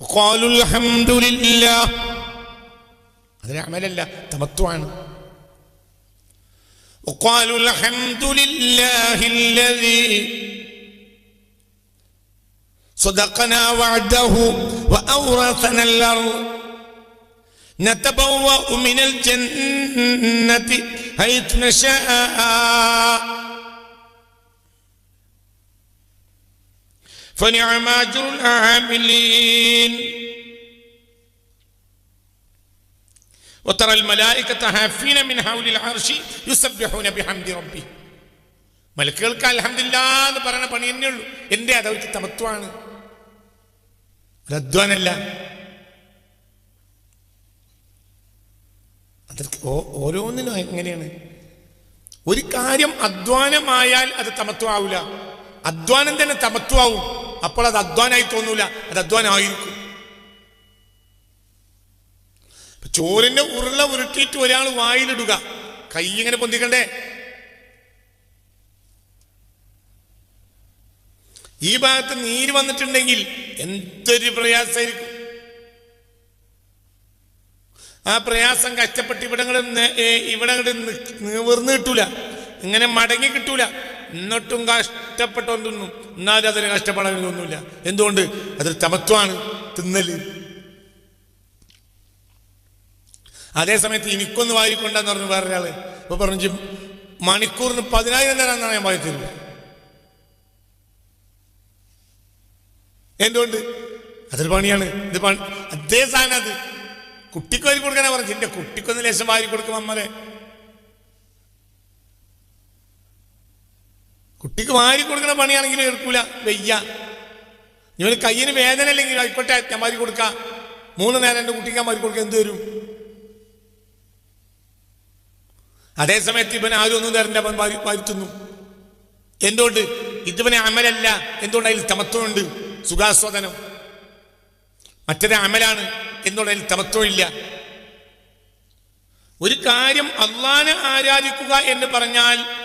وقالوا الحمد لله. هذا نعمل تمتعا. وقالوا الحمد لله الذي صدقنا وعده وأورثنا الأرض. نتبوأ من الجنة حيث نشاء. فنعم أجر العاملين وترى الملائكة حافين من حول العرش يسبحون بحمد ربهم മലക്കുകൾക്ക് അലഹമില്ല എന്ന് പറയുന്ന പണി തന്നെ ഉള്ളൂ എന്റെ അത് അവർക്ക് തമത്വമാണ് ഒരു അധ്വാനല്ല അതൊക്കെ ഓ- ഓരോന്നിനും എങ്ങനെയാണ് ഒരു കാര്യം അധ്വാനമായാൽ അത് തമത്വമാവില്ല അധ്വാനം തന്നെ തമത്വമാവും അപ്പോൾ അത് അധ്വാനായി തോന്നൂല. അത് അധ്വാനമായിരിക്കും ചോറിന്റെ ഉരുള ഉരുട്ടിയിട്ട് ഒരാൾ വായിലിടുക. കൈ ഇങ്ങനെ പൊന്തിക്കണ്ടേ? ഈ ഭാഗത്ത് നീര് വന്നിട്ടുണ്ടെങ്കിൽ എന്തൊരു പ്രയാസമായിരിക്കും. ആ പ്രയാസം കഷ്ടപ്പെട്ട് ഇവിടെ ഇവിടെ നിവർന്നു കിട്ടൂല. ഇങ്ങനെ മടങ്ങി കിട്ടൂല. എന്നിട്ടും കഷ്ടപ്പെട്ടൊന്നും എന്നാലും അതിന് കഷ്ടപ്പെടാൻ തോന്നൂല എന്തുകൊണ്ട്? അതൊരു തമത്വമാണ് തിന്നൽ. അതേ സമയത്ത് എനിക്കൊന്ന് വാരിക്കൊണ്ടെന്ന് പറഞ്ഞു വേറൊരാൾ. അപ്പൊ പറഞ്ഞു മണിക്കൂറിന് പതിനായിരം തരാന്നാണ് ഞാൻ വായിച്ചിരുന്നത് എന്തുകൊണ്ട്? അതൊരു പണിയാണ്. ഇത് പണി അതേ സാധനം അത്. കുട്ടിക്ക് വാരി കൊടുക്കാനാ പറഞ്ഞു എന്റെ കുട്ടിക്കൊന്ന് ലേശം വാരി കൊടുക്കും അമ്മരെ കുട്ടിക്ക് വാരി കൊടുക്കുന്ന പണിയാണെങ്കിലും എടുക്കൂല. വെയ്യ. ഇവന് കയ്യിന് വേദന അല്ലെങ്കിൽ ആയിക്കോട്ടെ ഞാൻ വാരി കൊടുക്കാം. മൂന്ന് നേരം എന്റെ കുട്ടിക്ക് ഞാൻ കൊടുക്ക എന്ത് വരും? അതേസമയത്ത് ഇവൻ ആരും ഒന്നും തരണ്ട അവൻ വാരി വാരിത്തുന്നു എന്തുകൊണ്ട്? ഇതിവനെ അമലല്ല. എന്തുകൊണ്ട് അതിൽ തമത്വമുണ്ട്? സുഖാസ്വാദനം. മറ്റൊരു അമലാണ്. എന്തുകൊണ്ട് അതിൽ തമത്വമില്ല? ഒരു കാര്യം അള്ളാനെ ആരാധിക്കുക എന്ന് പറഞ്ഞാൽ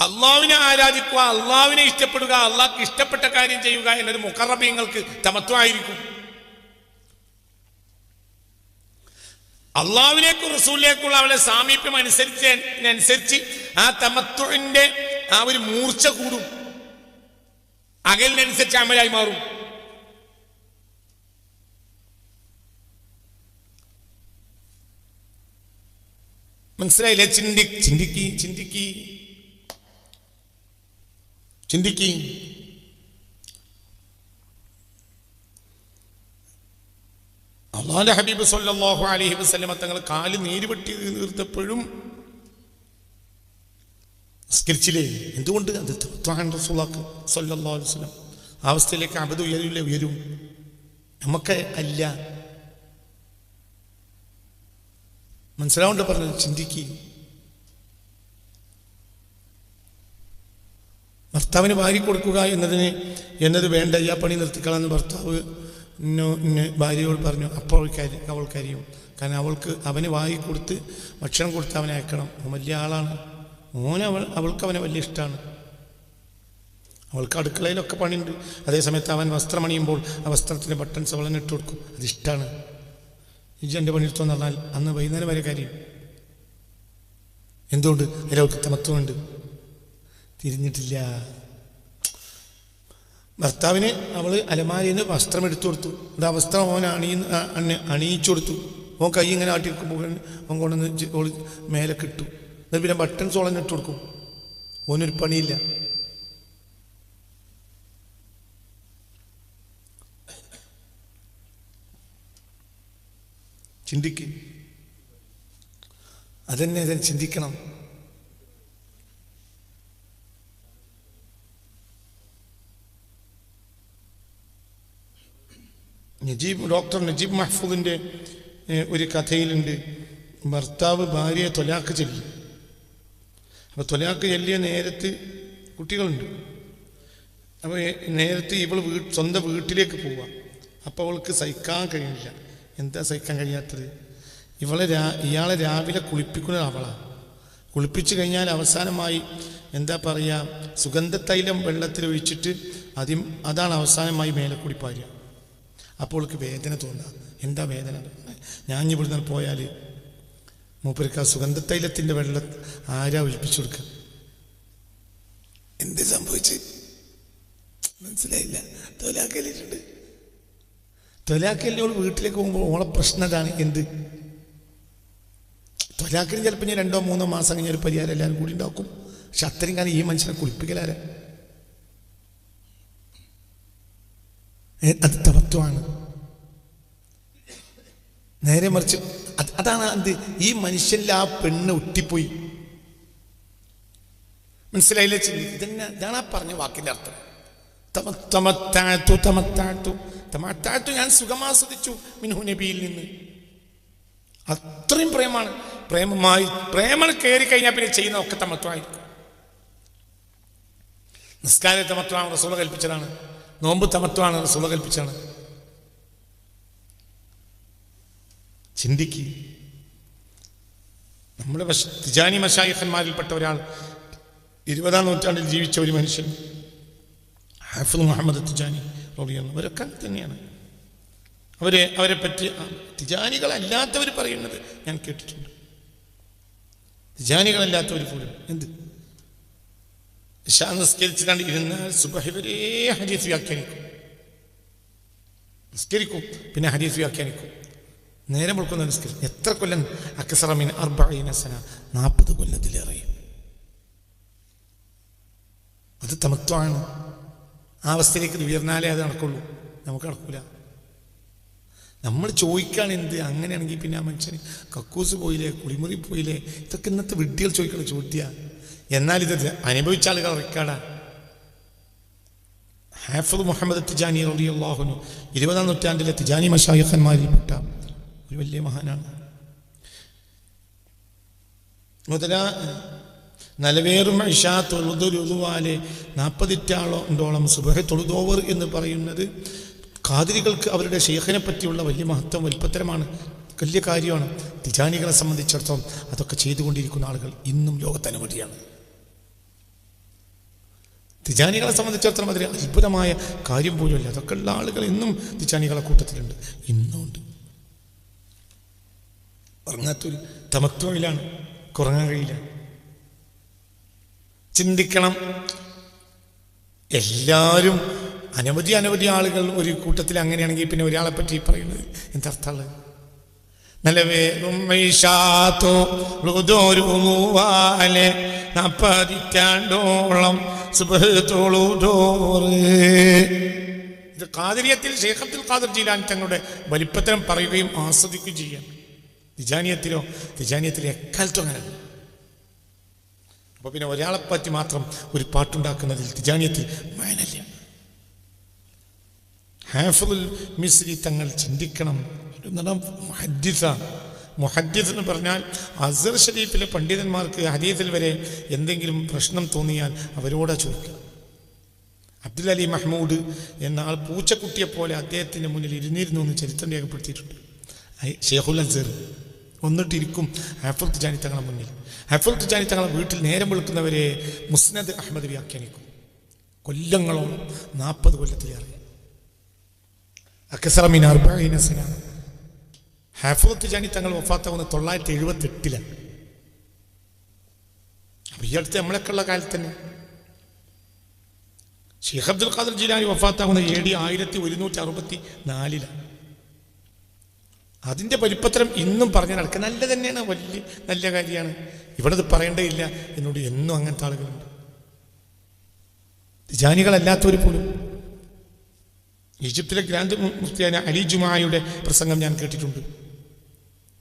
അള്ളാവിനെ ആരാധിക്കുക അള്ളാവിനെ ഇഷ്ടപ്പെടുക അള്ളാഹ്ക്ക് ഇഷ്ടപ്പെട്ട കാര്യം ചെയ്യുക എന്നത് മുഖറബീങ്ങൾക്ക് തമത്വമായിരിക്കും അള്ളാവിലേക്കും റസൂലിലേക്കുള്ള അവളെ സാമീപ്യം അനുസരിച്ച് അനുസരിച്ച് ആ തമത്വന്റെ ആ ഒരു മൂർച്ച കൂടും. അകലിനനുസരിച്ച് അമലായി മാറും. മനസ്സിലായില്ലേ? ചിന്തി ചിന്തിക്കി ചിന്തിക്കി. ചിന്തിക്കി അള്ളാഹ് ഹബീബ് സല്ലല്ലാഹു അലഹി വസ്ലമ തങ്ങൾ കാൽ നീര് വെട്ടി തീർത്തപ്പോഴും നിസ്കരിച്ചില്ലേ? എന്തുകൊണ്ട്? അത് റസൂലാക്ക് അലൈഹി വസല്ലം. ആ അവസ്ഥയിലേക്ക് അബദ് ഉയരില്ല? ഉയരും. നമുക്ക് അല്ല. മനസ്സിലാവുണ്ട് പറഞ്ഞത്? ചിന്തിക്കുക ഭർത്താവിന് കൊടുക്കുക എന്നതിന് എന്നത് വേണ്ട ഈ ആ പണി നിർത്തിക്കളാന്ന് ഭർത്താവ് ഭാര്യയോട് പറഞ്ഞു അപ്പോൾ കരി അവൾ കരിയും. കാരണം അവൾക്ക് അവന് വാങ്ങി കൊടുത്ത് ഭക്ഷണം കൊടുത്ത് അവനെ അയക്കണം. അവൻ വലിയ ആളാണ്. മോനെ അവൾ അവൾക്ക് അവനെ വലിയ ഇഷ്ടമാണ് അവൾക്ക് അടുക്കളയിലൊക്കെ പണിയുണ്ട്. അതേസമയത്ത് അവൻ വസ്ത്രമണിയുമ്പോൾ ആ വസ്ത്രത്തിന് ബട്ടൺസ് അവളെ ഇട്ട് കൊടുക്കും. അതിഷ്ടമാണ് ഇജ് എന്റെ പണിയെടുത്തോന്ന് പറഞ്ഞാൽ അന്ന് വൈകുന്നേരം വരെ കാര്യം. എന്തുകൊണ്ട്? അതിലവൾക്ക് തമത്വമുണ്ട്. തിരിഞ്ഞിട്ടില്ല. ഭർത്താവിന് അവൾ അലമാരിയിൽ നിന്ന് വസ്ത്രം എടുത്തു കൊടുത്തു. അത് വസ്ത്രം ഓൻ അണി- അണിയിച്ചു കൊടുത്തു. ഓൻ കൈ ഇങ്ങനെ ആട്ടിയിരിക്കുമ്പോൾ ഓൻ കൊണ്ടുവന്ന് ഓൾ മേലെ കിട്ടു എന്നിട്ട് പിന്നെ ബട്ടൺസ് സോളം ഇട്ട് കൊടുക്കും. ഓനൊരു പണിയില്ല. ചിന്തിക്ക്. അതന്നെ അതിനെ ചിന്തിക്കണം. നജീബ് ഡോക്ടർ നജീബ് മഹ്ഫൂദിന്റെ ഒരു കഥയിലുണ്ട്. ഭർത്താവ് ഭാര്യയെ തൊലാക്ക് ചൊല്ലി. അപ്പോൾ തൊലാക്ക് ചൊല്ലിയ നേരത്ത് കുട്ടികളുണ്ട്. അപ്പോൾ നേരത്തെ ഇവൾ വീ സ്വന്തം വീട്ടിലേക്ക് പോവാം. അപ്പോൾ അവൾക്ക് സഹിക്കാൻ കഴിയില്ല എന്താ സഹിക്കാൻ കഴിയാത്തത്? ഇവളെ രാ ഇയാളെ രാവിലെ കുളിപ്പിക്കുന്നത് അവളാണ് കുളിപ്പിച്ചു കഴിഞ്ഞാൽ അവസാനമായി എന്താ പറയുക സുഗന്ധത്തൈലം വെള്ളത്തിൽ ഒഴിച്ചിട്ട് ആദ്യം അതാണ് അവസാനമായി മേലെ കൂടി പാരുക അപ്പോൾ വേദന തോന്നുക എന്താ വേദന? ഞാൻ ഇവിടുന്ന് പോയാൽ മൂപ്പർക്ക് ആ സുഗന്ധത്തൈലത്തിന്റെ വെള്ളം ആരാ ഒലിപ്പിച്ചു കൊടുക്കുക എന്ത് സംഭവിച്ച്? മനസ്സിലായില്ല. തൊലാക്കലിട്ടുണ്ട്. തൊലാക്കലിനോട് വീട്ടിലേക്ക് പോകുമ്പോൾ ഓളെ പ്രശ്നം ഇതാണ് എന്ത്? തൊലാക്കലിന് ചിലപ്പോൾ ഞാൻ രണ്ടോ മൂന്നോ മാസം കഴിഞ്ഞ ഒരു പരിഹാരം എല്ലാവരും കൂടി ഉണ്ടാക്കും. പക്ഷെ അത്രയും കാലം ഈ മനുഷ്യനെ കുളിപ്പിക്കലാരാ? അത് തവത്വമാണ്. നേരെ മറിച്ച് അത് അതാണ് എന്ത്? ഈ മനുഷ്യനിൽ ആ പെണ്ണ് ഒട്ടിപ്പോയി. മനസ്സിലായില്ല ചിന്തി? ഇതന്നെ ഇതാണ് ആ പറഞ്ഞ വാക്കിന്റെ അർത്ഥം. തമ- തമത്താഴ്ത്തു തമത്താഴ്ത്തു. തമത്താഴ്ത്തു ഞാൻ സുഖമാസ്വദിച്ചു മിൻഹു നബിയിൽ നിന്ന്. അത്രയും പ്രേമാണ്. പ്രേമമായി പ്രേമം കയറി കഴിഞ്ഞാൽ പിന്നെ ചെയ്യുന്ന ഒക്കെ തമത്വമായിരിക്കും. നിസ്കാര തമത്വം റസൂള കൽപ്പിച്ചതാണ്. നോമ്പ് തമത്വമാണ് റസൂല കൽപ്പിച്ചാണ് ചിന്തിക്ക്. നമ്മുടെ തിജാനി മഷായിഖന്മാരിൽപ്പെട്ട ഒരാൾ ഇരുപതാം നൂറ്റാണ്ടിൽ ജീവിച്ച ഒരു മനുഷ്യൻ ഹാഫിദ് മുഹമ്മദ് തിജാനി റോഡിയാണ് അവരൊക്കെ തന്നെയാണ്. അവരെ അവരെ പറ്റി തിജാനികളല്ലാത്തവർ പറയുന്നത് ഞാൻ കേട്ടിട്ടുണ്ട്. തിജാനികളല്ലാത്തവർ പോലും എന്ത്? നിസ്കരിച്ചിട്ടാണ്ട് ഇരുന്നാൽ സുബഹി ഹദീസ് വ്യാഖ്യാനിക്കും. നിസ്കരിക്കും പിന്നെ ഹദീസ് വ്യാഖ്യാനിക്കും. നേരം വിളിക്കുന്ന നിസ്കരിക്കും എത്ര കൊല്ലം അക്സറമീൻ അർബീനസന നാൽപ്പത് കൊല്ലത്തിലേറെ. അത് തമത്വമാണ് ആ അവസ്ഥയിലേക്ക് ഉയർന്നാലേ അത് നടക്കുള്ളൂ. നമുക്ക് നടക്കൂല. നമ്മൾ ചോദിക്കാൻ എന്ത്? അങ്ങനെയാണെങ്കിൽ പിന്നെ ആ മനുഷ്യന് കക്കൂസ് പോയില്ലേ കുളിമുറി പോയില്ലേ? ഇതൊക്കെ ഇന്നത്തെ വിഡ്ഢികൾ ചോദിക്കുന്ന ചോദ്യ എന്നാൽ ഇത് അനുഭവിച്ച ആളുകൾ റെക്കാർഡാ ഹാഫദ് മുഹമ്മദ് തിജാനി റബിയുള്ളാഹുനു ഇരുപതാം നൂറ്റാണ്ടിലെ തിജാനി മഷായിഖന്മാരിൽപ്പെട്ട ഒരു വലിയ മഹാനാണ്. മുതല നലവേറും ഇഷാ തൊഴുതൊരുതുവാലെ നാൽപ്പതിറ്റാളോണ്ടോളം സുബഹ തൊഴുതോവർ എന്ന് പറയുന്നത് കാതിരികൾക്ക് അവരുടെ ഷെയ്ഖിനെ പറ്റിയുള്ള വലിയ മഹത്വം വലിപ്പത്തരമാണ് വലിയ കാര്യമാണ്. തിജാനികളെ സംബന്ധിച്ചിടത്തോളം അതൊക്കെ ചെയ്തുകൊണ്ടിരിക്കുന്ന ആളുകൾ ഇന്നും ലോകത്തനുമതിയാണ് തിജാനികളെ സംബന്ധിച്ചിടത്തോളം അതിൽ അത്ഭുതമായ കാര്യം പോലുമല്ല. അതൊക്കെ ഉള്ള ആളുകൾ ഇന്നും തിജാനികളെ കൂട്ടത്തിലുണ്ട്. ഇന്നുണ്ട്. ഉറങ്ങാത്തൊരു തമത്വയിലാണ് കുറങ്ങാൻ കഴിയില്ല. ചിന്തിക്കണം. എല്ലാവരും അനവധി അനവധി ആളുകൾ ഒരു കൂട്ടത്തിൽ അങ്ങനെയാണെങ്കിൽ പിന്നെ ഒരാളെ പറ്റി പറയുന്നത് എന്തർത്ഥമുള്ളത് നല്ല വേഗം ഇത് കാതിരിയത്തിൽ ശേഖത്തിൽ ഖാദർ ജീലാൻ തങ്ങളുടെ വലിപ്പത്തരം പറയുകയും ആസ്വദിക്കുകയും ചെയ്യാം. തിജാനിയത്തിലോ തിജാനിയത്തിലെ എക്കാലത്തും അങ്ങനെ അപ്പൊ പിന്നെ ഒരാളെ പറ്റി മാത്രം ഒരു പാട്ടുണ്ടാക്കുന്നതിൽ തിജാനിയത്തിൽ മയനല്ല ഹാഫുൽ മിസ്രി തങ്ങൾ ചിന്തിക്കണം. മുഹദ്ദിസ മുഹദ്ദിസ് എന്ന് പറഞ്ഞാൽ അസർ ഷരീഫിലെ പണ്ഡിതന്മാർക്ക് ഹദീസിൽ വരെ എന്തെങ്കിലും പ്രശ്നം തോന്നിയാൽ അവരോട് ചോദിക്കുക. അബ്ദുൽ അലി മഹ്മൂദ് എന്ന ആൾ പൂച്ചക്കുട്ടിയെ പോലെ അദ്ദേഹത്തിന്റെ മുന്നിൽ ഇരുന്നിരുന്നു എന്ന് ചരിത്രം രേഖപ്പെടുത്തിയിട്ടുണ്ട്. ഷെയ്ഖുൽ അസർ ഒന്നിട്ടിരിക്കും ഹഫുൽ തുജാനി തങ്ങളുടെ മുന്നിൽ. ഹഫുൽ തുജാനി തങ്ങളുടെ വീട്ടിൽ നേരം വെളുക്കുന്നവരെ മുസ്നദ് അഹമ്മദ് വ്യാഖ്യാനിക്കും. കൊല്ലങ്ങളോളം നാൽപ്പത് കൊല്ലത്തിലേറെ. അക്കസറമീൻ അർബീനസിനാണ് ഹാഫുൽ ജാനി തങ്ങൾ വഫാത്താവുന്ന തൊള്ളായിരത്തി എഴുപത്തി എട്ടിലാണ് ഈ അടുത്ത് നമ്മളൊക്കെ ഉള്ള കാലത്ത് തന്നെ. ഷെയ്ഖ് അബ്ദുൽ ഖാദർ ജിലാനി വഫാത്താവുന്ന എ ഡി ആയിരത്തി ഒരുന്നൂറ്റി അറുപത്തി നാലിലാണ് അതിന്റെ പരിപത്രം ഇന്നും പറഞ്ഞു നടക്കുക. നല്ല തന്നെയാണ് വലിയ നല്ല കാര്യമാണ്. ഇവിടെ ഇത് പറയേണ്ടതില്ല എന്നോട് എന്നും അങ്ങനത്തെ ആളുകളുണ്ട്. ജാനികളല്ലാത്തവർ പോലും. ഈജിപ്തിലെ ഗ്രാൻഡ് മുഫ്തിയായ അലി ജുമായുടെ പ്രസംഗം ഞാൻ കേട്ടിട്ടുണ്ട്.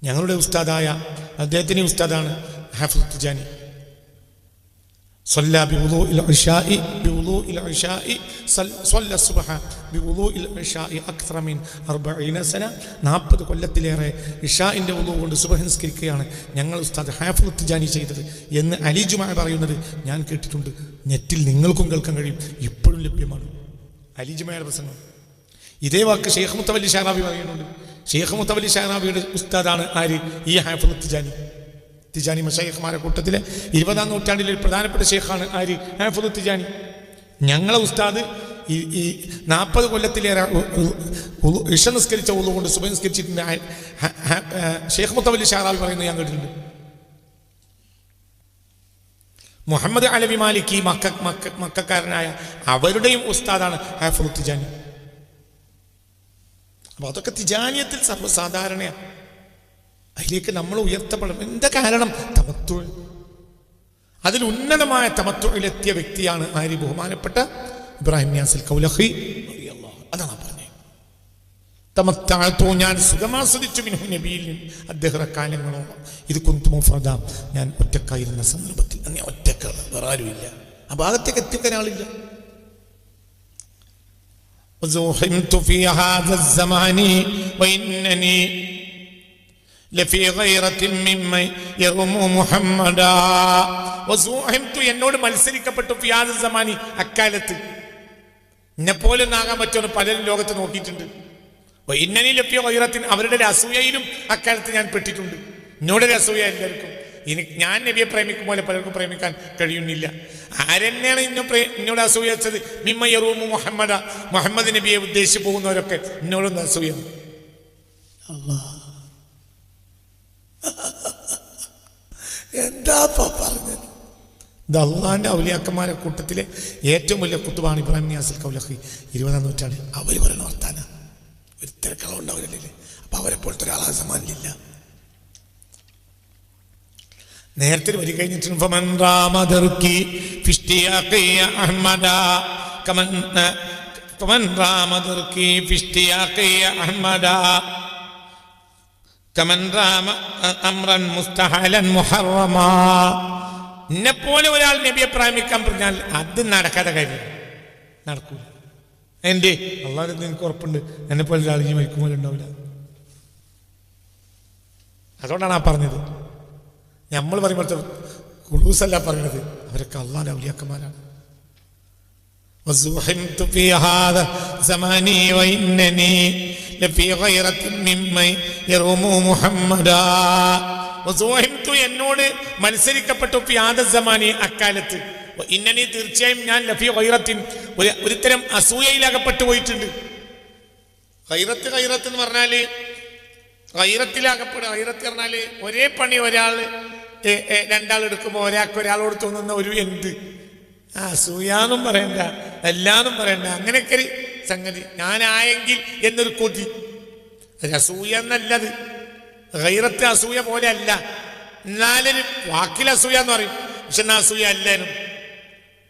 ഞങ്ങളുടെ ഉസ്താദായ അദ്ദേഹത്തിൻ്റെ ഉസ്താദാണ് ഹാഫിദ് തുജാനി صلى بوضوء العشاء بوضوء العشاء صل- صلى الصبح بوضوء العشاء أكثر من أربعين سنة നാൽപ്പത് കൊല്ലത്തിലേറെ ഇഷാഇൻ്റെ ഉള്ളു കൊണ്ട് സുബഹ നിസ്കരിക്കുകയാണ് ഞങ്ങൾ ഉസ്താദ് ഹാഫിദ് തിജാനി ചെയ്തത് എന്ന് അലിജുമായ പറയുന്നത് ഞാൻ കേട്ടിട്ടുണ്ട് നെറ്റിൽ നിങ്ങൾക്കും കേൾക്കാൻ കഴിയും ഇപ്പോഴും ലഭ്യമാണ് അലിജുമായുടെ പ്രസംഗം ഇതേ വാക്ക് ഷെയ്ഖ് മുത്തവല്ലി ഷാറാബി പറയുന്നുണ്ട് ഷെയ്ഖ് മുത്തവല്ലി ഷഹനാബിയുടെ ഉസ്താദാണ് ആര്? ഈ ഹാഫിദ് തിജാനി. തിജാനി മഷേഖ്മാരെ കൂട്ടത്തിലെ ഇരുപതാം നൂറ്റാണ്ടിലെ പ്രധാനപ്പെട്ട ഷെയ്ഖാണ് ആര്? ഹാഫുദ് തിജാനി. ഞങ്ങളെ ഉസ്താദ് ഈ നാൽപ്പത് കൊല്ലത്തിലേറെ ഇഷ നിസ്കരിച്ച ഉള്ളു കൊണ്ട് നിസ്കരിച്ചിട്ടുണ്ട്. ഷെയ്ഖ് മുത്തവലി ഷഹറാബി പറയുന്നത് ഞാൻ കേട്ടിട്ടുണ്ട്. മുഹമ്മദ് അലവി മാലിക് മക്ക മക്ക മക്കാരനായ അവരുടെയും ഉസ്താദാണ് ഹാഫുൽ തിജാനി. അപ്പൊ അതൊക്കെ തിജാനിയത്തിൽ സർവസാധാരണയാണ് അതിലേക്ക് നമ്മൾ ഉയർത്തപ്പെടണം. എന്താ കാരണം? തമത്വ അതിൽ ഉന്നതമായ തമത്വയിലെത്തിയ വ്യക്തിയാണ് ആരി? ബഹുമാനപ്പെട്ട ഇബ്രാഹിം യാസിൽ കൗലഹി. അതാണ് പറഞ്ഞത്. തമത്താഴത്തോ ഞാൻ സുഖമാസ്വദിച്ചു. മിനു നബിയിൽ അദ്ദേഹം കാലങ്ങളോളം ഇത് കുന്തുമുഫ്രദ ഞാൻ ഒറ്റക്കായിരുന്ന സന്ദർഭത്തിൽ ഞാൻ ഒറ്റക്കാണ് വേറെ ആരുമില്ല. ആ ഭാഗത്തേക്ക് എത്തിക്കാൻ ആളില്ല. وزوحمت في هذا الزمان وإنني لفي غيرة ممن يرمو محمدا وزوحمت എന്നോട് മത്സരിക്കപ്പെട്ടു ഫിയാദ സമാനി അക്കാലത്ത് എന്നെ പോലെ ഒന്നാകാൻ പറ്റുമെന്ന് പലരും ലോകത്ത് നോക്കിയിട്ടുണ്ട് ഇന്നനി ലഭ്യ വൈറത്തിന് അവരുടെ ഒരു അസൂയയിലും അക്കാലത്ത് ഞാൻ പെട്ടിട്ടുണ്ട് എന്നോട് ഒരു അസൂയ എല്ലാവർക്കും എനിക്ക് ഞാൻ നബിയെ പ്രേമിക്കും പോലെ പലർക്കും പ്രേമിക്കാൻ കഴിയുന്നില്ല. ആരെന്നെയാണ് ഇന്നോ പ്രേ എന്നോട് അസൂയ വെച്ചത് മുഹമ്മദ. മുഹമ്മദ് നബിയെ ഉദ്ദേശിച്ച് പോകുന്നവരൊക്കെ എന്നോടൊന്ന് അസൂയ എന്താ പറഞ്ഞത്? ഇത് അള്ളാന്റെ ഔലിയാക്കന്മാരെ കൂട്ടത്തിലെ ഏറ്റവും വലിയ കുത്തുബാണ് ഇബ്രാഹിം നിയാസിൽ കൗലഹി. ഇരുപതാം നൂറ്റാണ്ട് അവർ പറയുന്ന വർത്താന. ഒരു തിരക്കളവുണ്ടാവില്ലേ അപ്പൊ അവരെ പോലത്തെ ഒരാളാ സമാനില്ല അമ്രൻ കഴിഞ്ഞിട്ടുണ്ട് മുഹറമാ. എന്നെപ്പോലെ ഒരാൾ നബിയെ പ്രാമിക്കാൻ പറഞ്ഞാൽ അത് നടക്കാതെ കാര്യം നടക്കൂ എന്റെ അള്ളാഹ് നിനക്ക് ഉറപ്പുണ്ട്. എന്നെ പോലെ ഒരാൾ ഇനി മരിക്കുമ്പോൾ ഉണ്ടാവില്ല അതുകൊണ്ടാണ് ആ പറഞ്ഞത്. നമ്മൾ പറയുമ്പോഴത്തെ കുളൂസല്ല പറഞ്ഞത് അവരൊക്കെ അള്ളാന്റെ ഔലിയാക്കന്മാരാണ് وزحمت في هذا زماني وإنني لفي غيرة ممن يروم محمدا വസുഹിംതു എന്നോട് മത്സരിക്കപ്പെട്ടു ഫിയാദ സമാനി അക്കാലത്ത് ഇന്നനി തീർച്ചയായും ഞാൻ ലഫി ഖൈറത്തിൻ ഒരു ഒരുത്തരം അസൂയയിലകപ്പെട്ടു പോയിട്ടുണ്ട് ഖൈറത്ത് ഖൈറത്ത് എന്ന് പറഞ്ഞാല് ഖൈറത്തിലകപ്പെടുക ഖൈറത്ത് പറഞ്ഞാല് ഒരേ പണി ഒരാൾ രണ്ടാൾ എടുക്കുമ്പോൾ ഒരാൾക്ക് ഒരാളോട് തോന്നുന്ന ഒരു എന്ത്? ആ സൂയാന്നും പറയണ്ട എല്ലാന്നും പറയണ്ട. അങ്ങനെയൊക്കെ ഒരു സംഗതി. ഞാനായെങ്കിൽ എന്നൊരു കൊതി. അസൂയ എന്നല്ലത്. ഗൈറത്ത് അസൂയ പോലെ അല്ല എന്നാലും വാക്കിൽ അസൂയ എന്ന് പറയും. പക്ഷെ എന്നാ അസൂയ അല്ലേനും?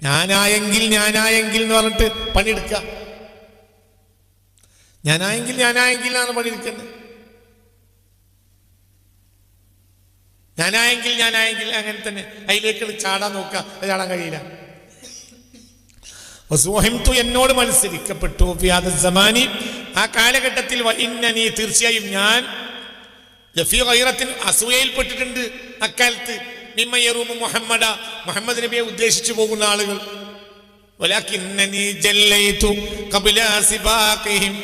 ഞാനായെങ്കിൽ ഞാനായെങ്കിൽ എന്ന് പറഞ്ഞിട്ട് പണിയെടുക്കുക. ഞാനായെങ്കിൽ ഞാനായെങ്കിൽ എന്നാണ് പണിയെടുക്കുന്നത് ഞാനായെങ്കിൽ ഞാനായെങ്കിൽ അങ്ങനെ തന്നെ അതിലേക്ക് ചാടാൻ നോക്കുക അത് ചാടാൻ കഴിയില്ല വസുഹിംതു എന്നോട് മത്സരിക്കപ്പെട്ടു ഫിയാദ സമാനി ആ കാലഘട്ടത്തിൽ വ ഇന്നനി തീർച്ചയായും ഞാൻ ലഫി ഖൈറത്തിൽ അസൂയയിൽപ്പെട്ടിട്ടുണ്ട് അക്കാലത്ത് മിമ്മയറൂമ് മുഹമ്മദ മുഹമ്മദ് നബിയെ ഉദ്ദേശിച്ചു പോകുന്ന ആളുകൾ ولكنني جليت قبل سباقهم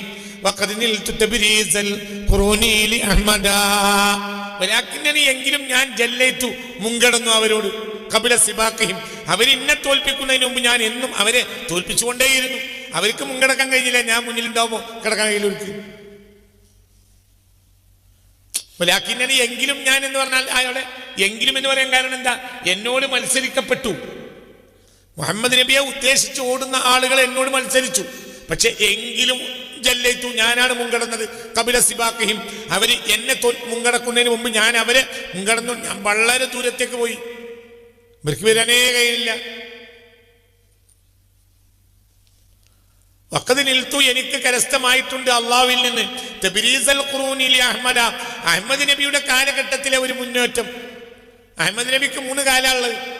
എങ്കിലും ഞാൻ ജല്ലേറ്റു മുങ്കടന്നു അവരോട്. കപില സിബാക്കയും അവരിന്നെ തോൽപ്പിക്കുന്നതിന് മുമ്പ് ഞാൻ എന്നും അവരെ തോൽപ്പിച്ചുകൊണ്ടേയിരുന്നു. അവർക്ക് മുങ്കടക്കാൻ കഴിഞ്ഞില്ല ഞാൻ മുന്നിലുണ്ടാവുമ്പോൾ കിടക്കാൻ കഴിയില്ല ലാക്കിന്നണി എങ്കിലും ഞാൻ എന്ന് പറഞ്ഞാൽ അയാളെ എങ്കിലും എന്ന് പറയാൻ കാരണം എന്താ? എന്നോട് മത്സരിക്കപ്പെട്ടു. മുഹമ്മദ് നബിയെ ഉദ്ദേശിച്ച് ഓടുന്ന ആളുകൾ എന്നോട് മത്സരിച്ചു. പക്ഷെ എങ്കിലും ജല്ലയിത്തു ഞാനാണ് മുൻകടന്നത്. കപില സിബാക്കയും അവർ എന്നെ മുൻകടക്കുന്നതിന് മുമ്പ് ഞാൻ അവരെ മുൻകടന്നു. ഞാൻ വളരെ ദൂരത്തേക്ക് പോയി. ഇവർക്ക് വരാനേ കഴിയില്ല വക്കത് നിൽത്തു എനിക്ക് കരസ്ഥമായിട്ടുണ്ട് അള്ളാവിൽ നിന്ന്. തബിരീസൽ ഖുറൂനിലെ അഹമ്മദ അഹമ്മദ് നബിയുടെ കാലഘട്ടത്തിലെ ഒരു മുന്നേറ്റം. അഹമ്മദ് നബിക്ക് മൂന്ന് കാലമുള്ളത്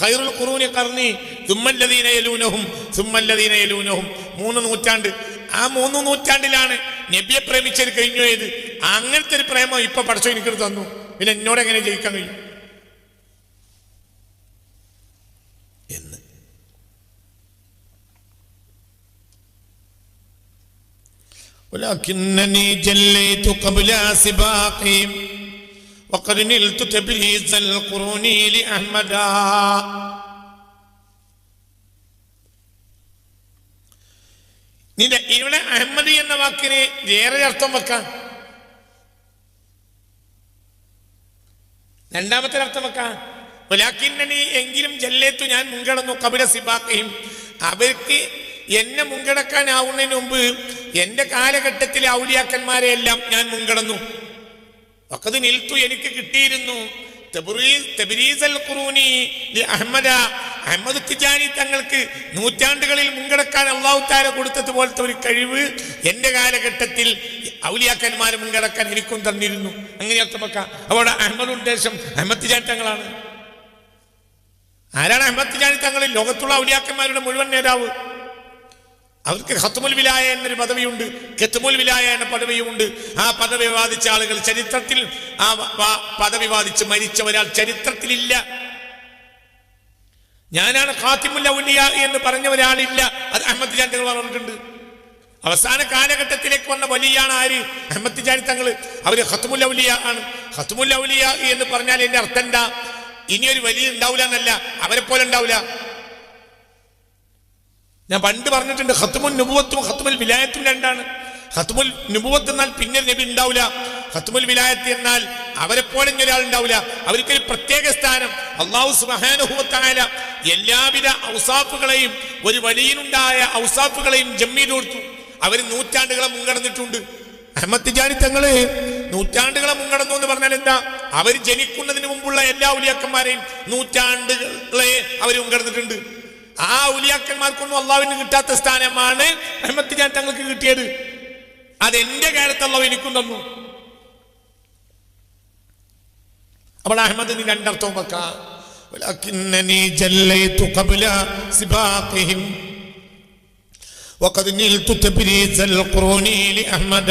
ഖൈറുൽ ഖുറൂനി കർണി സുമ്മല്ലദീന യലൂനഹും സുമ്മല്ലദീന യലൂനഹും. മൂന്ന് നൂറ്റാണ്ട്. ആ മൂന്ന് നൂറ്റാണ്ടിലാണ് നബിയെ പ്രേമിച്ചത് കഴിഞ്ഞു പോയത് അങ്ങനത്തെ ഒരു പ്രേമം ഇപ്പൊ പഠിച്ചോ എനിക്കൊരു തന്നു പിന്നെ എന്നോട് എങ്ങനെ ജയിക്കാൻ കഴിയും എന്ന് ولكنني جليت قبل سباقهم وقد نلت تبريز القرون لأحمد നിന്റെ ഇവിടെ അഹമ്മദി എന്ന വാക്കിന് വേറെ അർത്ഥം വെക്കാം. രണ്ടാമത്തെ അർത്ഥം വെക്കാം. ഒലാക്കിന്നണി എങ്കിലും ജല്ലേത്തു ഞാൻ മുൻകടന്നു കപില സിബാക്കയും. അവർക്ക് എന്നെ മുൻകടക്കാനാവുന്നതിന് മുമ്പ് എന്റെ കാലഘട്ടത്തിലെ ഔലിയാക്കന്മാരെ എല്ലാം ഞാൻ മുൻകടന്നു. വക്കത് നിൽത്തു എനിക്ക് കിട്ടിയിരുന്നു. അഹമ്മദ്. തിജാനി തങ്ങൾക്ക് നൂറ്റാണ്ടുകളിൽ മുൻകടക്കാൻ അള്ളാഹുത്താര കൊടുത്തതുപോലത്തെ ഒരു കഴിവ് എന്റെ കാലഘട്ടത്തിൽ ഔലിയാക്കന്മാരെ മുൻകടക്കാൻ എനിക്കും തന്നിരുന്നു. അങ്ങനെ അർത്ഥമാക്കാം അവിടെ അഹമ്മദ് ഉദ്ദേശം അഹമ്മദ് തിജാനി തങ്ങളാണ്. ആരാണ് അഹമ്മദ് തിജാനി തങ്ങളിൽ? ലോകത്തുള്ള ഔലിയാക്കന്മാരുടെ മുഴുവൻ നേതാവ്. അവർക്ക് ഹത്തുമുൽ വിലായ എന്നൊരു പദവിയുണ്ട് കെത്തുമുൽ വിലായ എന്ന പദവിയുമുണ്ട്. ആ പദവി വാദിച്ച ആളുകൾ ചരിത്രത്തിൽ ആ പദവി വാദിച്ച് മരിച്ച ഒരാൾ ചരിത്രത്തിലില്ല. ഞാനാണ് ഖാത്തിമുൽ ഔലിയ എന്ന് പറഞ്ഞ ഒരാളില്ല. അത് അഹമ്മദ് ജാൻ തങ്ങൾ പറഞ്ഞിട്ടുണ്ട്. അവസാന കാലഘട്ടത്തിലേക്ക് വന്ന വലിയാണ് ആര്? അഹമ്മദ് ജാൻ തങ്ങൾ. അവർ ഹത്തുമുൽ ഔലിയ ആണ്. ഹത്തുമുൽ ഔലിയ എന്ന് പറഞ്ഞാൽ എന്റെ അർത്ഥം എന്താ? ഇനിയൊരു വലിയ ഉണ്ടാവില്ല എന്നല്ല അവരെ പോലെ ഉണ്ടാവില്ല ഞാൻ പണ്ട് പറഞ്ഞിട്ടുണ്ട് ഹത്തുമുൽ നുബുവത്തും ഹത്തുമുൽ വിലായത്തും രണ്ടാണ്. ഹത്തുമുൽ നുബുവത്ത് എന്നാൽ പിന്നെ നബി ഉണ്ടാവില്ല. ഹത്തുമുൽ വിലായത്ത് എന്നാൽ അവരെ പോലെ ഒരാൾ ഉണ്ടാവില്ല. അവർക്കൊരു പ്രത്യേക സ്ഥാനം. അള്ളാഹു സുബാനുഭവത്തായ എല്ലാവിധ ഔസാഫുകളെയും ഒരു വലിയനുണ്ടായ ഔസാഫുകളെയും ജമ്മി കൊടുത്തു. അവർ നൂറ്റാണ്ടുകളെ മുൻകടന്നിട്ടുണ്ട്. അഹമ്മദ് തിജാരി തങ്ങൾ നൂറ്റാണ്ടുകളെ മുൻകടന്നു എന്ന് പറഞ്ഞാൽ എന്താ? അവർ ജനിക്കുന്നതിന് മുമ്പുള്ള എല്ലാ ഉലിയാക്കന്മാരെയും നൂറ്റാണ്ടുകളെ അവർ മുൻകടന്നിട്ടുണ്ട്. ആ ഉലിയാക്കന്മാർക്കൊന്നും അള്ളാവിന് കിട്ടാത്ത സ്ഥാനമാണ് അഹമ്മദ് തിജാൻ തങ്ങൾക്ക് കിട്ടിയത് അത് എന്റെ കാലത്ത് അള്ളാഹ് എനിക്കും തന്നു അപ്പോൾ അഹമ്മദിന് രണ്ടർത്ഥവും വെക്കാം ولكنني جليت قبل سباقهم وقد نلت تبريز القرون لأحمد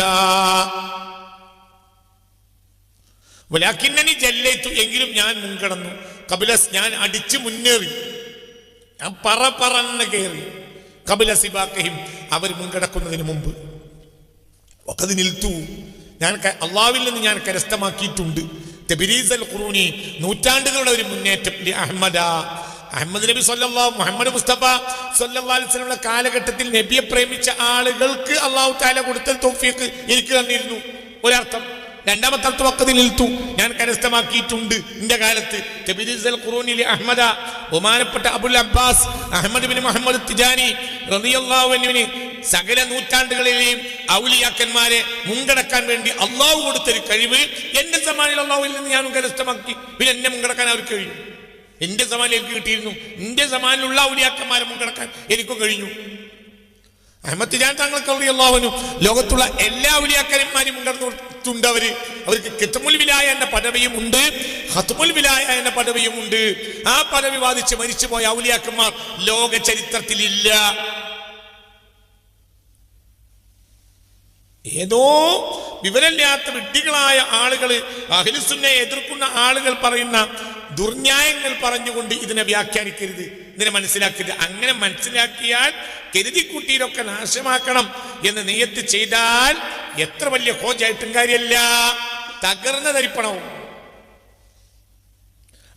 ولكنني جليت എങ്കിലും ഞാൻ മുൻകടന്നു കപിലസ് ഞാൻ അടിച്ചു മുന്നേറി ഞാൻ പറ പറന്ന് കയറി കപില സിബാക്കയും അവർ മുൻകിടക്കുന്നതിന് മുമ്പ്. ഒക്കെ നിൽത്തു. ഞാൻ അള്ളാവിൽ നിന്ന് ഞാൻ കരസ്ഥമാക്കിയിട്ടുണ്ട്. ഖുറൂനി നൂറ്റാണ്ടുകളുടെ ഒരു മുന്നേറ്റം. അഹമ്മദ. അഹമ്മദ് നബി സല്ലല്ലാഹു മുഹമ്മദ് മുസ്തഫ വസല്ലമയുടെ കാലഘട്ടത്തിൽ നബിയെ പ്രേമിച്ച ആളുകൾക്ക് അള്ളാഹു താല കൊടുത്ത തൗഫീഖ് എനിക്ക് തന്നിരുന്നു. ഒരർത്ഥം. രണ്ടാമത്തെ അർത്ഥം വക്കതി നിൽത്തു. ഞാൻ കരസ്ഥമാക്കിയിട്ടുണ്ട് എന്റെ കാലത്ത്. അഹമ്മദ ബഹുമാനപ്പെട്ട അബുൽ അബ്ബാസ് അഹമ്മദ് ബിൻ മുഹമ്മദ് തിജാനി റളിയല്ലാഹു അൻഹുവിന് സകല നൂറ്റാണ്ടുകളിലെയും ഔലിയാക്കന്മാരെ മുൻകടക്കാൻ വേണ്ടി അള്ളാഹു കൊടുത്തൊരു കഴിവ് എന്റെ സമാനിൽ അള്ളാഹുവിൽ നിന്ന് ഞാനും കരസ്ഥമാക്കി. പിന്നെ എന്നെ മുൻകടക്കാൻ അവർക്ക് കഴിയും എന്റെ സമാനിൽ എനിക്ക് കിട്ടിയിരുന്നു. എന്റെ സമാനിലുള്ള ഔലിയാക്കന്മാരെ മുൻകടക്കാൻ എനിക്കും കഴിഞ്ഞു. അഹമ്മദ് ഞാൻ താങ്കൾക്ക് അള്ളാഹുനു ലോകത്തുള്ള എല്ലാ ഔലിയാക്കന്മാരും ഉണ്ടെന്നുണ്ട് അവർ. അവർക്ക് കിത്തമുൽ വിലായ എന്ന പദവിയും ഉണ്ട്. ഹത്തുമുൽ വിലായ എന്ന പദവിയും ഉണ്ട്. ആ പദവി വാദിച്ച് മരിച്ചുപോയ ഔലിയാക്കന്മാർ ലോക ചരിത്രത്തിലില്ല ഏതോ വിവരമില്ലാത്ത വിഡ്ഢികളായ ആളുകൾ അഖിലുസുന്നെ എതിർക്കുന്ന ആളുകൾ പറയുന്ന ദുർന്യായങ്ങൾ പറഞ്ഞുകൊണ്ട് ഇതിനെ വ്യാഖ്യാനിക്കരുത് ഇതിനെ മനസ്സിലാക്കരുത്. അങ്ങനെ മനസ്സിലാക്കിയാൽ കരുതിക്കുട്ടിയിലൊക്കെ നാശമാക്കണം എന്ന് നെയ്യത്ത് ചെയ്താൽ എത്ര വലിയ ഹോജായിട്ടും കാര്യമല്ല തകർന്ന ധരിപ്പണവും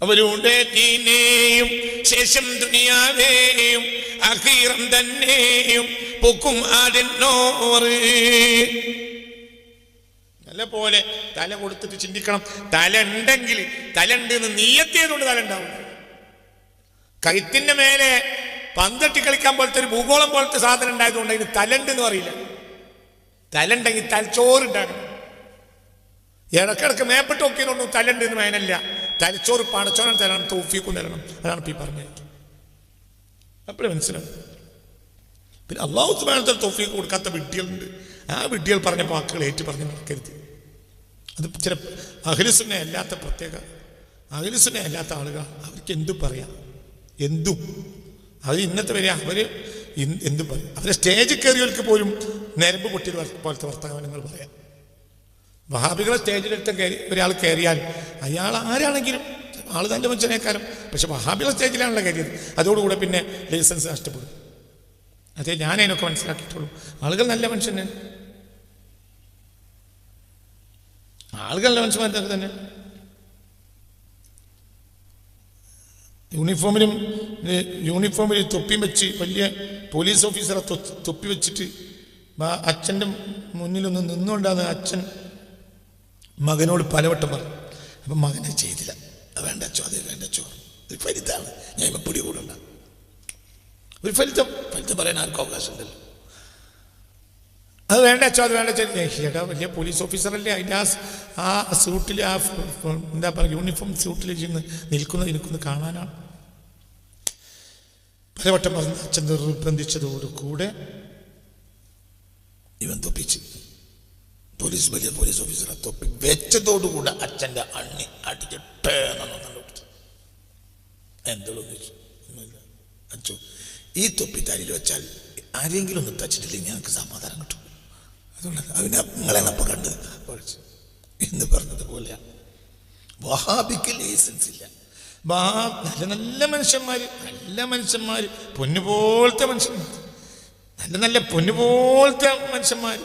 അവരുടെ ശേഷം ദുനിയാവേയും അഖീറം തന്നെയും പൊക്കും ആടെന്നോറ് നല്ല പോലെ തല കൊടുത്തിട്ട് ചിന്തിക്കണം. തല ഉണ്ടെങ്കിൽ തല ഉണ്ട് എന്ന് നീയത്തിയതുകൊണ്ട് തല ഉണ്ടാവും കഴുത്തിന്റെ മേലെ പന്തട്ടി കളിക്കാൻ പോലത്തെ ഒരു ഭൂഗോളം പോലത്തെ സാധനം ഉണ്ടായതുകൊണ്ട് അതിന് തലണ്ട് എന്ന് പറയില്ല. തലണ്ടെങ്കിൽ തലച്ചോറുണ്ടാകണം. ഇടക്കിടക്ക് മേപ്പെട്ട് നോക്കിയതുകൊണ്ടും തലണ്ട് എന്ന് വേനല്ല തലച്ചോറ് പണച്ചോനം തരണം തോഫിക്കും തരണം. അതാണ് ഇപ്പൊ പറഞ്ഞത്. അപ്പോഴേ മനസ്സിലാവും. പിന്നെ അള്ളാഹു തോഫിക്ക് കൊടുക്കാത്ത വിഡ്ഢികളുണ്ട്. ആ വിഡ്ഢികൾ പറഞ്ഞ വാക്കുകൾ ഏറ്റു പറഞ്ഞ് നടക്കരുത് അത് ചില അഖിലുസുന്ന അല്ലാത്ത പ്രത്യേക അഖിലുസുന്ന അല്ലാത്ത ആളുകൾ അവർക്ക് എന്തു പറയാം? എന്തും? അത് ഇന്നത്തെ വരെ അവർ എന്തു പറയും? അവരെ സ്റ്റേജിൽ കയറിയവർക്ക് പോലും നരമ്പ് പൊട്ടി പോലത്തെ വർത്തമാനങ്ങൾ പറയാം. വഹാബികളെ സ്റ്റേജിലെടുത്ത് കയറി ഒരാൾ കയറിയാൽ അയാൾ ആരാണെങ്കിലും ആൾ തന്റെ മനുഷ്യനേക്കാരം പക്ഷെ വഹാബികളെ സ്റ്റേജിലാണല്ലോ കയറിയത്. അതോടുകൂടെ പിന്നെ ലൈസൻസ് നഷ്ടപ്പെടും. അതെ ഞാൻ അതിനൊക്കെ മനസ്സിലാക്കിയിട്ടുള്ളൂ. ആളുകൾ നല്ല മനുഷ്യനാണ് ആളുകൾ നല്ല മനുഷ്യന്മാരൊക്കെ തന്നെ. യൂണിഫോമിലും യൂണിഫോമിൽ തൊപ്പി വെച്ച് വലിയ പോലീസ് ഓഫീസറെ തൊപ്പി വെച്ചിട്ട് അച്ഛന്റെ മുന്നിലൊന്ന് നിന്നുകൊണ്ടാണ് അച്ഛൻ മകനോട് പലവട്ടം പറഞ്ഞു. അപ്പം മകനെ ചെയ്തില്ല. "അത് വേണ്ട അച്ചോ അത് വേണ്ട അച്ചോ ഒരു ഫലിതാണ് ഞാൻ ഇപ്പം പിടികൂടണ്ട. ഒരു ഫലിതം ഫലിതം പറയാൻ ആർക്കും അവകാശമുണ്ടല്ലോ അത് വേണ്ട അച്ചോ അത് വേണ്ട ചേട്ടാ വലിയ പോലീസ് ഓഫീസറല്ലേ അതിന്റെ ആ ആ സ്യൂട്ടിൽ ആ എന്താ പറയുക യൂണിഫോം സ്യൂട്ടിൽ ചെന്ന് നിൽക്കുന്നത് എനിക്കൊന്ന് കാണാനാണ്. പലവട്ടം പറഞ്ഞ അച്ഛൻ നിർബന്ധിച്ചതോടുകൂടെ ഇവൻ തൊപ്പിച്ച്. പോലീസ് വലിയ പോലീസ് ഓഫീസറെ തൊപ്പി വെച്ചതോടുകൂടെ അച്ഛന്റെ അണ്ണി അടിച്ചിട്ട് എന്തോളം ചോദിച്ചു ഒന്നുമില്ല. അച്ഛോ ഈ തൊപ്പി തലയിൽ വെച്ചാൽ ആരെങ്കിലും ഒന്ന് തച്ചിട്ടില്ലെങ്കിൽ ഞങ്ങൾക്ക് സമാധാനം കിട്ടും. അതുകൊണ്ട് അവനെ നിങ്ങളെന്നപ്പോ കണ്ട് പഠിച്ചു. എന്ന് പറഞ്ഞതുപോലെയാണ് വഹാബിക്ക് ലൈസൻസ് ഇല്ല. നല്ല നല്ല മനുഷ്യന്മാര് നല്ല മനുഷ്യന്മാര് പൊന്നുപോലത്തെ മനുഷ്യന്മാർ നല്ല നല്ല പൊന്നുപോലത്തെ മനുഷ്യന്മാർ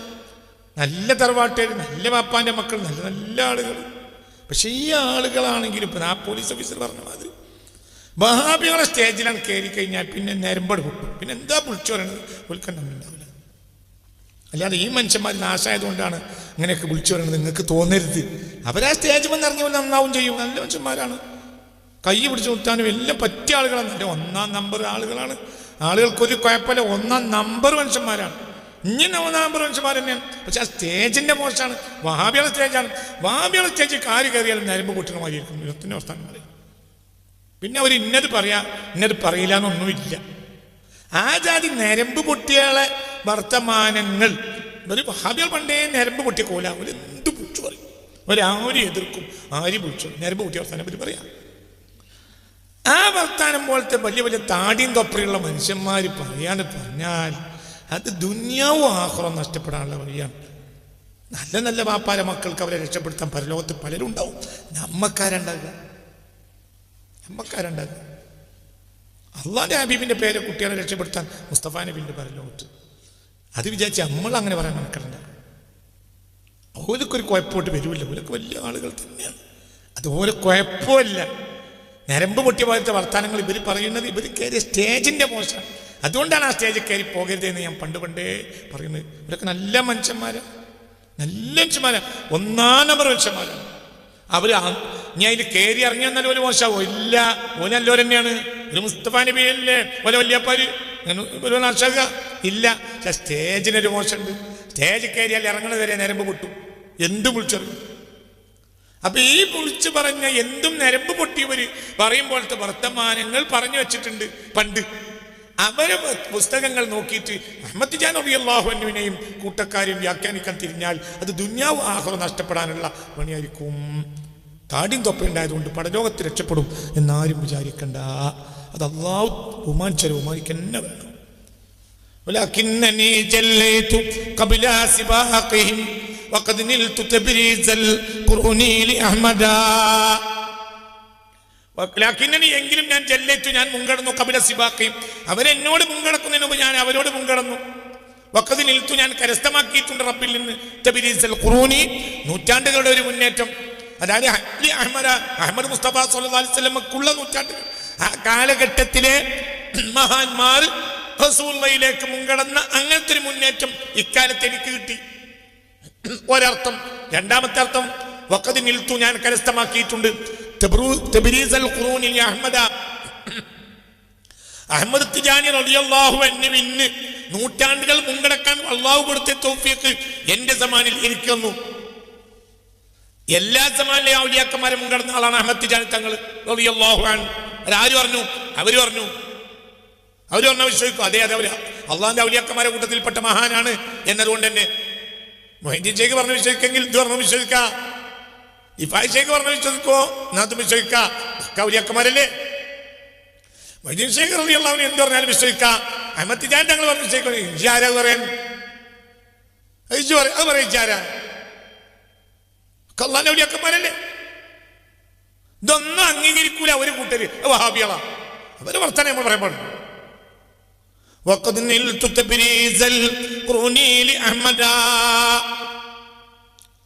നല്ല തറവാട്ടുകാർ നല്ല പാപ്പാന്റെ മക്കൾ നല്ല നല്ല ആളുകൾ. പക്ഷെ ഈ ആളുകളാണെങ്കിലും ഇപ്പം ആ പോലീസ് ഓഫീസർ പറഞ്ഞ മാതിരി വഹാബികളെ സ്റ്റേജിലാണ് കയറി കഴിഞ്ഞാൽ പിന്നെ നേരമ്പട് പൊട്ടും. പിന്നെ എന്താ വിളിച്ചു പറയണത് ഉൾക്കണ്ടുണ്ടാവില്ല അല്ലാതെ ഈ മനുഷ്യന്മാർ നാശമായതുകൊണ്ടാണ് അങ്ങനെയൊക്കെ വിളിച്ചു പറയുന്നത്. നിങ്ങൾക്ക് തോന്നരുത്. അവരാ സ്റ്റേജ് വന്ന് ഇറങ്ങി വന്ന് നന്നാവും ചെയ്യും. നല്ല മനുഷ്യന്മാരാണ്. കൈ പിടിച്ചു കൊടുത്താനും എല്ലാം പറ്റിയ ആളുകളാണ്. എന്റെ ഒന്നാം നമ്പർ ആളുകളാണ്. ആളുകൾക്കൊരു കുഴപ്പമില്ല. ഒന്നാം നമ്പർ മനുഷ്യന്മാരാണ്. ഇങ്ങനെ ഒന്നാം നമ്പർ മനുഷ്യന്മാർ തന്നെയാണ്. പക്ഷെ ആ സ്റ്റേജിന്റെ മോശമാണ്. വഹാബിയുടെ സ്റ്റേജാണ് വഹാബിയുടെ സ്റ്റേജ് കാര് കയറിയാലും നരമ്പ് പൊട്ടുന്ന മാതിരിയിരിക്കും ഇരുപത്തിന്റെ അവസ്ഥ പിന്നെ അവർ ഇന്നത് പറയാ. ഇന്നത് പറയില്ല എന്നൊന്നുമില്ല. ആ ജാതി നരമ്പ് പൊട്ടിയാളെ വർത്തമാനങ്ങൾ. ഒരു പണ്ടേ നരമ്പ് പൊട്ടിയ കോല. എന്ത് വിളിച്ചു പറയും? ഒരാരും എതിർക്കും? ആര് വിളിച്ചു നരമ്പ് പൊട്ടിയ വർത്താനം പറ്റി പറയാം. ആ വർത്താനം പോലത്തെ വലിയ വലിയ താടിയും തൊപ്പറിയുള്ള മനുഷ്യന്മാർ പറയാന്ന് പറഞ്ഞാൽ അത് ദുന്യാവും ആഹ്റം നഷ്ടപ്പെടാനുള്ള വഴിയാണ്. നല്ല നല്ല വാപ്പാര മക്കൾക്ക് അവരെ രക്ഷപ്പെടുത്താൻ പരലോകത്ത് പലരും ഉണ്ടാവും നമ്മക്കാരുണ്ടാകുക നമ്മക്കാരുണ്ടാകുക അള്ളാന്റെ ഹബീബിന്റെ പേരെ കുട്ടികളെ രക്ഷപ്പെടുത്താൻ മുസ്തഫ നബിന്റെ പരലോകത്ത് അത് വിചാരിച്ച് നമ്മൾ അങ്ങനെ പറയാൻ നടക്കണ്ട ഓലക്കൊരു കുഴപ്പമായിട്ട് വരുമില്ല ഓലൊക്കെ വലിയ ആളുകൾ തന്നെയാണ്. അതുപോലെ കുഴപ്പമില്ല. നരമ്പ് പൊട്ടിയ പോലത്തെ വർത്തമാനങ്ങൾ ഇവർ പറയുന്നത് ഇവർ കയറിയ സ്റ്റേജിന്റെ മോശം അതുകൊണ്ടാണ് ആ സ്റ്റേജിൽ കയറി പോകരുത് എന്ന് ഞാൻ പണ്ട് പണ്ടേ പറയുന്നത്. ഇവരൊക്കെ നല്ല മനുഷ്യന്മാരാണ് നല്ല മനുഷ്യന്മാരാണ് ഒന്നാം നമ്പർ മനുഷ്യന്മാരാണ് അവർ ഞാൻ അതിൽ കയറി ഇറങ്ങി വന്നാൽ ഒരു മോശമാവോ? ഇല്ല. ഓല നല്ലവർ തന്നെയാണ്. ഒരു മുസ്തഫ നബി അല്ലേ ഓല വല്യപ്പാര് ഒരു നർഷക. ഇല്ല. പക്ഷെ സ്റ്റേജിനൊരു മോശമുണ്ട്. സ്റ്റേജ് കയറിയാൽ ഇറങ്ങണത് വരെ നരമ്പ് പൊട്ടും. എന്ത് വിളിച്ചറിയും അപ്പൊ ഈ വിളിച്ചു പറഞ്ഞ എന്തും നരമ്പ് പൊട്ടിയവര് പറയും പോലത്തെ വർത്തമാനങ്ങൾ പറഞ്ഞു വെച്ചിട്ടുണ്ട് പണ്ട്. അവരെ പുസ്തകങ്ങൾ നോക്കിയിട്ട് അഹമ്മദ് ജാൻ അള്ളാഹുവിനെയും കൂട്ടക്കാരെയും വ്യാഖ്യാനിക്കാൻ തിരിഞ്ഞാൽ അത് ദുന്യാവ് ആഹ്ലോ നഷ്ടപ്പെടാനുള്ള പണിയായിരിക്കും. താടിയും തൊപ്പയുണ്ടായതുകൊണ്ട് പടലോകത്ത് രക്ഷപ്പെടും എന്നാരും വിചാരിക്കണ്ട അത് അള്ളാഹു ബഹുമാനിച്ചാൽ ബഹുമാനിക്കന്നെ വേണം ولكنني جليت قبل سباقهم وقد نلت تبريز القرون لأحمد ലാക്കിന്നനി എങ്കിലും ഞാൻ ജല്ലേറ്റു ഞാൻ മുൻകടന്നു കപില സിബാക്കയും അവരെന്നോട് മുൻകടക്കുന്നതിന് മുമ്പ് ഞാൻ അവരോട് മുൻകടന്നു വക്കത് നിൽത്തു ഞാൻ കരസ്ഥമാക്കിയിട്ടുണ്ട് റബ്ബിൽ നിന്ന് തബിരീസൽ ഖുറൂനി നൂറ്റാണ്ടുകളുടെ ഒരു മുന്നേറ്റം അതായത് അഹമ്മദ് അഹമ്മദ മുസ്തഫ സുല്ലാസ്ലമക്കുള്ള അലൈഹി വസല്ലമക്കുള്ള നൂറ്റാണ്ടുകൾ ആ കാലഘട്ടത്തിലെ മഹാന്മാർ റസൂള്ളയിലേക്ക് മുൻകടന്ന അങ്ങനത്തെ ഒരു മുന്നേറ്റം ഇക്കാലത്ത് എനിക്ക് കിട്ടി. ഒരർത്ഥം. രണ്ടാമത്തെ അർത്ഥം വക്കത് നിൽത്തു ഞാൻ കരസ്ഥമാക്കിയിട്ടുണ്ട്. അഹമ്മദ. അഹമ്മദ് തിജാനി റളിയല്ലാഹു അൻഹുവിന് നൂറ്റാണ്ടുകൾ മുൻകടക്കാൻ അള്ളാഹു കൊടുത്ത തൗഫീഖ് എന്റെ സമാനിൽ എനിക്ക് തന്നു. എല്ലാ സമാനിലെ ഔലിയാക്കന്മാരെ മുൻകടന്ന ആളാണ് അഹമ്മദ് തിജാനി തങ്ങൾ ആര് പറഞ്ഞു? അവർ പറഞ്ഞു. അവർ പറഞ്ഞ വിശ്വസിക്കും. അതെ അതെ അവർ. അള്ളാഹിന്റെ ഔലിയാക്കന്മാരെ കൂട്ടത്തിൽപ്പെട്ട മഹാനാണ് എന്നതുകൊണ്ട് തന്നെ മൊഹിദ്ദീൻ ഷേഖ് പറഞ്ഞു വിശ്വസിക്കെങ്കിൽ ഇത് പറഞ്ഞു വിശ്വസിക്ക. ഇഫായ് ഷേഖ് പറഞ്ഞു വിശ്വസിക്കോ? നാത്തും വിശ്വസിക്കാം. ഔലിയാക്കന്മാരല്ലേ? മൊഹിദ്ദീൻ ഷേഖ് റളി അള്ളാഹുവിനെ എന്ത് പറഞ്ഞാലും വിശ്വസിക്ക. അഹമ്മദ് ജാൻ തങ്ങൾ പറഞ്ഞു വിശ്വസിക്കും ഇജ്ജ് ആരാ പറയാൻ? അത് പറയാം കള്ളാന്റെ ഔലിയാക്കന്മാരല്ലേ ഇതൊന്നും അംഗീകരിക്കൂല ഒരു കൂട്ടര് അത് വഹാബികളാ അവര് വർത്തമാനം നമ്മൾ പറയാൻ പാടില്ല وقد نلت تبريز القرون لأحمد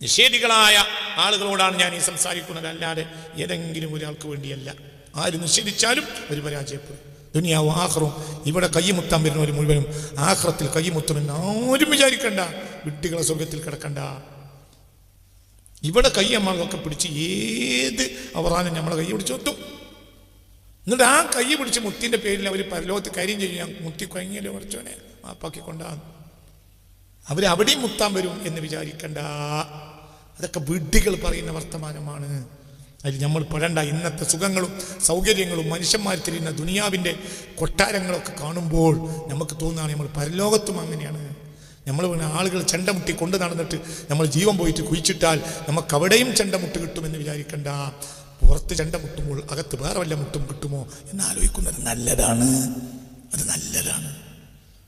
നിഷേധികളായ ആളുകളോടാണ് ഞാൻ ഈ സംസാരിക്കുന്നത് അല്ലാതെ ഏതെങ്കിലും ഒരാൾക്ക് വേണ്ടിയല്ല ആര് നിഷേധിച്ചാലും ഒരു പരാജയപ്പെടും ദുനിയാവും ആഹ്റും ഇവിടെ കയ്യുമുത്താൻ വരുന്നവർ മുഴുവനും ആഹ്റത്തിൽ കയ്യുമുത്തുമെന്ന് ആരും വിചാരിക്കണ്ട വിഡ്ഢികളെ സ്വർഗത്തിൽ കിടക്കണ്ട ഇവിടെ കയ്യമ്മകളൊക്കെ പിടിച്ച് ഏത് അവറാനും നമ്മളെ കൈ പിടിച്ച് ഒത്തും. എന്നിട്ട് ആ കൈ പിടിച്ച് മുത്തിന്റെ പേരിൽ അവർ പരലോകത്ത് കാര്യം ചെയ്യും. ഞാൻ മുത്തി കഴിഞ്ഞല്ലോ കുറച്ചോനെ മാപ്പാക്കി കൊണ്ടാണ് അവർ അവിടെയും മുത്താൻ വരും എന്ന് വിചാരിക്കണ്ട. അതൊക്കെ വിഡ്ഢികൾ പറയുന്ന വർത്തമാനമാണ്. അതിൽ നമ്മൾ പെടണ്ട ഇന്നത്തെ സുഖങ്ങളും സൗകര്യങ്ങളും മനുഷ്യന്മാർ തിരിയുന്ന ദുനിയാവിന്റെ കൊട്ടാരങ്ങളൊക്കെ കാണുമ്പോൾ നമുക്ക് തോന്നുകയാണ് നമ്മൾ പരലോകത്തും അങ്ങനെയാണ്. നമ്മൾ പിന്നെ ആളുകൾ ചെണ്ടമുട്ടി കൊണ്ട് നടന്നിട്ട് നമ്മൾ ജീവൻ പോയിട്ട് കുഴിച്ചിട്ടാൽ നമുക്ക് അവിടെയും ചെണ്ടമുട്ട് കിട്ടുമെന്ന് വിചാരിക്കണ്ട പുറത്ത് ചെണ്ട മുട്ടുമ്പോൾ അകത്ത് വേറെ വല്ല മുട്ടും കിട്ടുമോ എന്ന് ആലോചിക്കുന്നത് നല്ലതാണ് അത് നല്ലതാണ്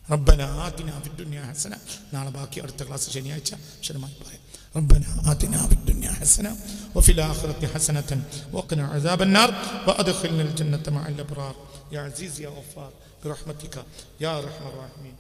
റബ്ബന ആതിന ഫിദ്ദുനിയ ഹസന നാളെ ബാക്കി അടുത്ത ക്ലാസ് ശനിയാഴ്ച വിശദമായി പറയാം ربنا آتنا في الدنيا حسنة وفي الآخرة حسنة وقنا عذاب النار وأدخلنا الجنة مع الأبرار يا عزيز يا غفار برحمتك يا أرحم الراحمين